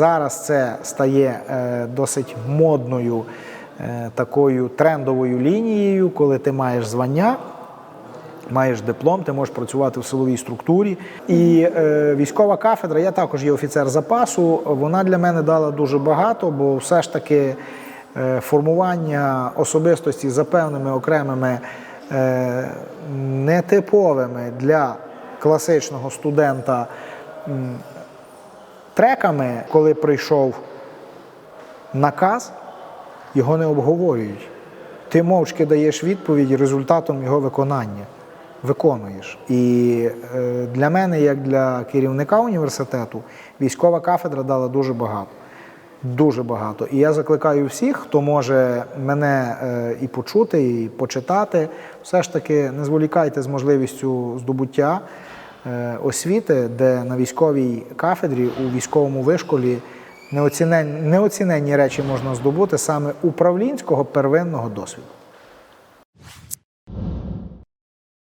Зараз це стає е, досить модною е, такою трендовою лінією, коли ти маєш звання. Маєш диплом, ти можеш працювати в силовій структурі. І е, військова кафедра, я також є офіцер запасу. Вона для мене дала дуже багато, бо все ж таки е, формування особистості за певними окремими е, нетиповими для класичного студента треками, коли прийшов наказ, його не обговорюють. Ти мовчки даєш відповідь результатом його виконання. Виконуєш. І е, для мене, як для керівника університету, військова кафедра дала дуже багато. Дуже багато. І я закликаю всіх, хто може мене е, і почути, і почитати. Все ж таки не зволікайте з можливістю здобуття освіти, де на військовій кафедрі у військовому вишколі неоціненні речі можна здобути саме управлінського первинного досвіду.